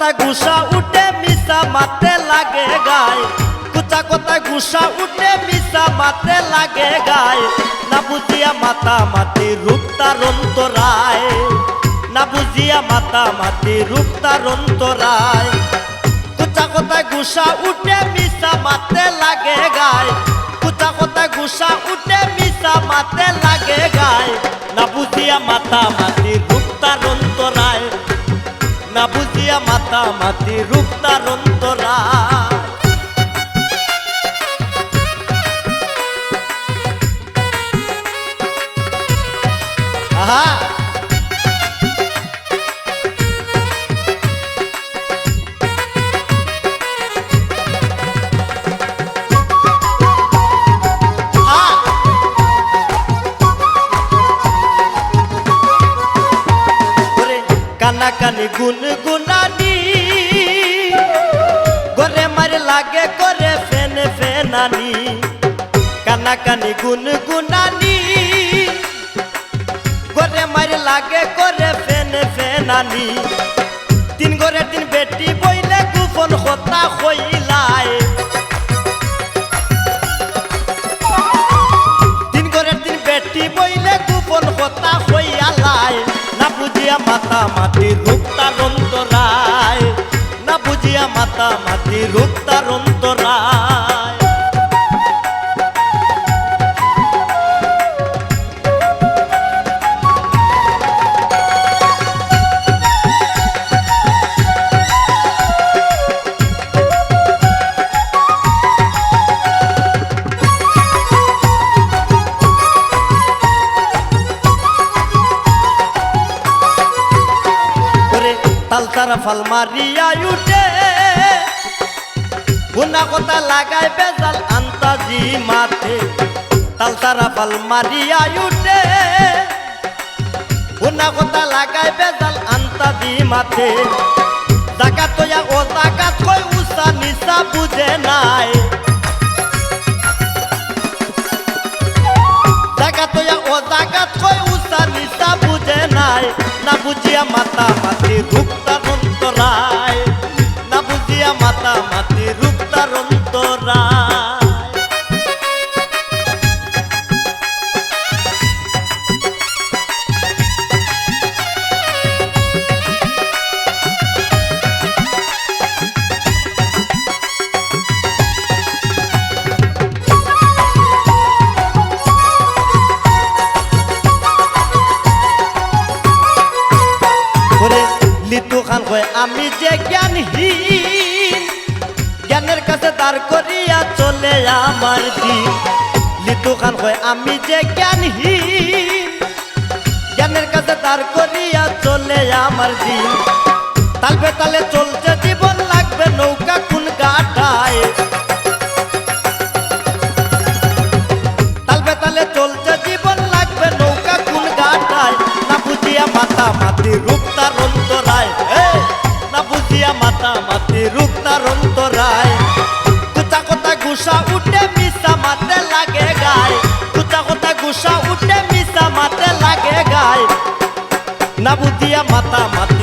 কথা গুসা উঠে মিশা মাতে লাগে গায় কুচা কথা গুসা উঠে মিশা মাতে লাগে গায় না বুঝিয়া মাতা মাতি রূপ তার অন্তরায় না বুঝিয়া মাতা মাতি রূপ তার অন্তরায় কুচা কথা গুসা উঠে মিশা মাতে লাগে গায় কুচা কথা গুসা উঠে মিশা মাতে লাগে গায় না বুঝিয়া মাতা মাতি রূপ তার মাতা মাতি আহা! আ ওরে কানাকানি গুন গুনানি লাগে করে ফেন ফেনানি, কানাকানি গুন গুনানি গরে মারে লাগে করে ফেন ফেনানি, তিন গরে তিন বেটি বইলে গোপন হতা হইলায়। তিন করে তিন বেটি বইলে গোপন কথা হইয়ালায়, না বুঝিয়া মাতা মাতি রূপতার অন্তরায়, না বুঝিয়া মাতা মাতি অন্তরায়। করে তালতারা ফাল মারিয়া উঠে গুনা কথা লাগাই বেজাল আন্তাজি মাঠে। তালতারা ফাল মারিয়া উঠে। গুনা কথা লাগাই বেজাল আন্তাজি মাঠে। জাগা তোয়া ও জাগা থই উষা নিশা বুঝে নাই। জাগা তোয়া ও জাগা থই উষা নিশা বুঝে নাই। না বুঝিয়া মাতা মাতি রূপতার অন্তরায়। কয় আমি যে জ্ঞানহীন, জ্ঞানের কাছে দাঁড় করিয়া চলে আমার দিন। খান কয় আমি যে জ্ঞানহীন, জ্ঞানের কাছে দাঁড় করিয়া চলে আমার দিন। তালবে তালে চলছে জীবন, লাগবে নৌকা কোন গাটায় তালবে তালে চলছে জীবন, লাগবে নৌকা কোন গাটায় না বুঝিয়া মাতা মাতি রূপ না মাতা মাতি